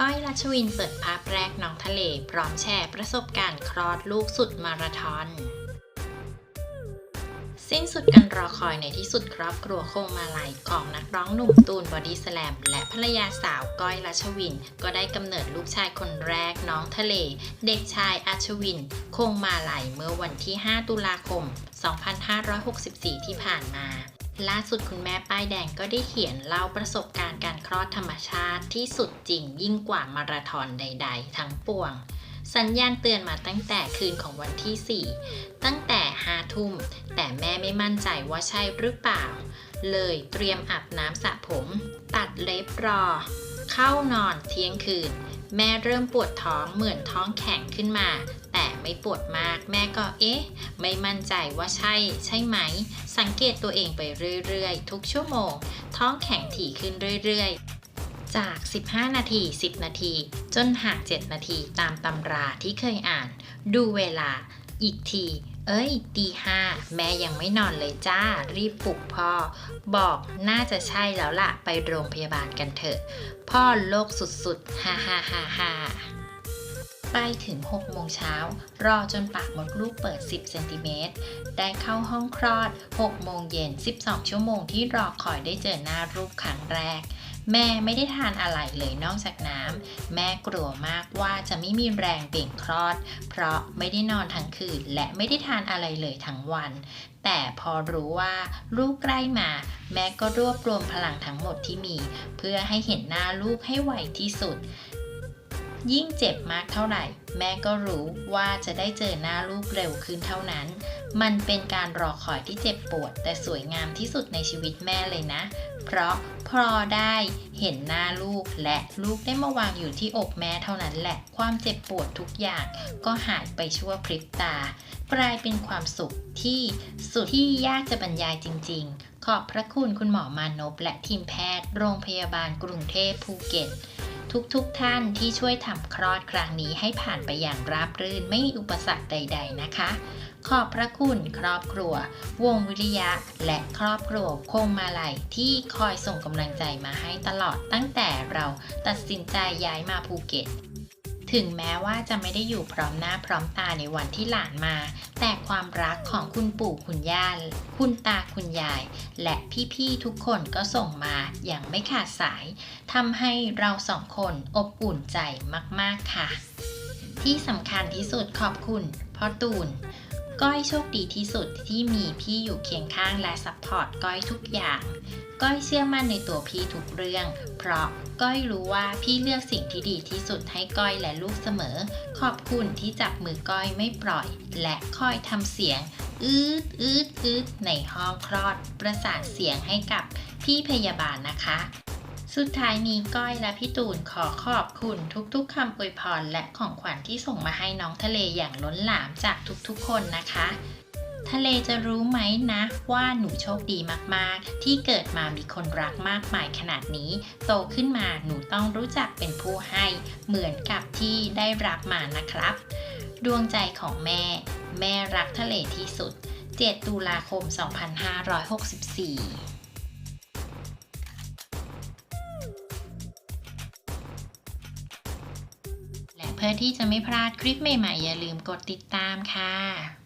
ก้อยรัชวินเปิดภาพแรกน้องทะเล พร้อมแชร์ประสบการณ์คลอดลูกสุดมาราธอน สิ้นสุดการรอคอยในที่สุดครอบครัวคงมาลัยของนักร้องหนุ่มตูนบอดี้สแลมและภรรยาสาวก้อยรัชวิน ก็ได้กำเนิดลูกชายคนแรกน้องทะเล เด็กชายอาชวินคงมาลัยเมื่อวันที่ 5 ตุลาคม 2564 ที่ผ่านมา ล่าสุดคุณแม่ป้ายแดงก็ได้เขียนเล่าประสบการณ์การคลอดธรรมชาติที่สุดจริงยิ่งกว่ามาราธอนใด ๆ ทั้งปวง สัญญาณเตือนมาตั้งแต่คืนของวันที่ 4 ตั้งแต่5ทุ่ม แต่แม่ไม่มั่นใจว่าใช่หรือเปล่า เลยเตรียมอาบน้ำสระผม ตัดเล็บรอ เข้านอนเที่ยงคืน แม่เริ่มปวดท้องเหมือนท้องแข็งขึ้นมา แต่ไม่ปวดมาก แม่ก็เอ๊ะ ไม่มั่นใจว่าใช่ใช่ไหม สังเกตตัวเองไปเรื่อยๆ ทุกชั่วโมง ท้องแข็งถี่ขึ้นเรื่อยๆ จาก 15 นาที 10 นาที จนห่าง 7 นาทีตามตำราที่เคยอ่าน ดูเวลาอีกทีเอ้ยตีห้าแม่ยังไม่นอนเลยจ้า รีบปลุกพ่อ บอกน่าจะใช่แล้วล่ะ ไปโรงพยาบาลกันเถอะ พ่อโลกสุดๆ ฮ่าฮ่าฮ่าฮ่า ไปถึง 6 โมงเช้า รอจนปากมดลูกเปิด 10 เซนติเมตร ได้เข้าห้องคลอด 6 โมงเย็น 12 ชั่วโมงที่รอคอยได้เจอหน้าลูกครั้งแรก แม่ไม่ได้ทานอะไรเลยนอกจากน้ำ แม่กลัวมากว่าจะไม่มีแรงเบ่งคลอด เพราะไม่ได้นอนทั้งคืน และไม่ได้ทานอะไรเลยทั้งวัน แต่พอรู้ว่าลูกใกล้มา แม่ก็รวบรวมพลังทั้งหมดที่มี เพื่อให้เห็นหน้าลูกให้ไวที่สุด ยิ่งเจ็บมากเท่าไหร่ แม่ก็รู้ว่าจะได้เจอหน้าลูกเร็วขึ้นเท่านั้น มันเป็นการรอคอยที่เจ็บปวด แต่สวยงามที่สุดในชีวิตแม่เลยนะ เพราะพอได้เห็นหน้าลูกและลูกได้มาวางอยู่ที่อกแม่เท่านั้นแหละ ความเจ็บปวดทุกอย่างก็หายไปชั่วพริบตากลายเป็นความสุขที่สุดที่ยากจะบรรยายจริง ๆ ขอบพระคุณคุณหมอมานพและทีมแพทย์ โรงพยาบาลกรุงเทพภูเก็ต ทุกๆทท่านที่ช่วยทำคลอดครั้งนี้ให้ผ่านไปอย่างราบรื่นไม่มีอุปสรรคใด ๆ นะคะ ขอบพระคุณครอบครัว วงวิริยะ และครอบครัวคงมาลัยที่คอยส่งกำลังใจมาให้ตลอดตั้งแต่เราตัดสินใจย้ายมาภูเก็ต ถึงแม้ว่าจะไม่ได้อยู่พร้อมหน้าพร้อมตาในวันที่หลานมา แต่ความรักของคุณปู่คุณย่าคุณตาคุณยาย และพี่ๆทุกคนก็ส่งมาอย่างไม่ขาดสายทำให้เราสองคนอบอุ่นใจมากๆค่ะ ที่สำคัญที่สุดขอบคุณพ่อตูน ก้อยโชคดีที่สุดที่มีพี่อยู่เคียงข้างและซัพพอร์ตก้อยทุกอย่าง ก้อยเชื่อมั่นในตัวพี่ทุกเรื่อง เพราะก้อยรู้ว่าพี่เลือกสิ่งที่ดีที่สุดให้ก้อยและลูกเสมอ ขอบคุณที่จับมือก้อยไม่ปล่อย และคอยทำเสียง อืดอืดอืดในห้องคลอด ประสานเสียงให้กับพี่พยาบาลนะคะ สุดท้ายนี้ก้อยและพี่ตูนขอขอบคุณทุกๆคำอวยพรและของขวัญที่ส่งมาให้น้องทะเลอย่างล้นหลามจากทุกๆคนนะคะ ทะเลจะรู้ไหมนะว่าหนูโชคดีมากๆ ที่เกิดมามีคนรักมากมายขนาดนี้ โตขึ้นมาหนูต้องรู้จักเป็นผู้ให้เหมือนกับที่ได้รับมานะครับ ดวงใจของแม่ แม่รักทะเลที่สุด 7 ตุลาคม 2564 พื่อที่จะไม่พลาดคลิปใหม่ๆ อย่าลืมกดติดตามค่ะ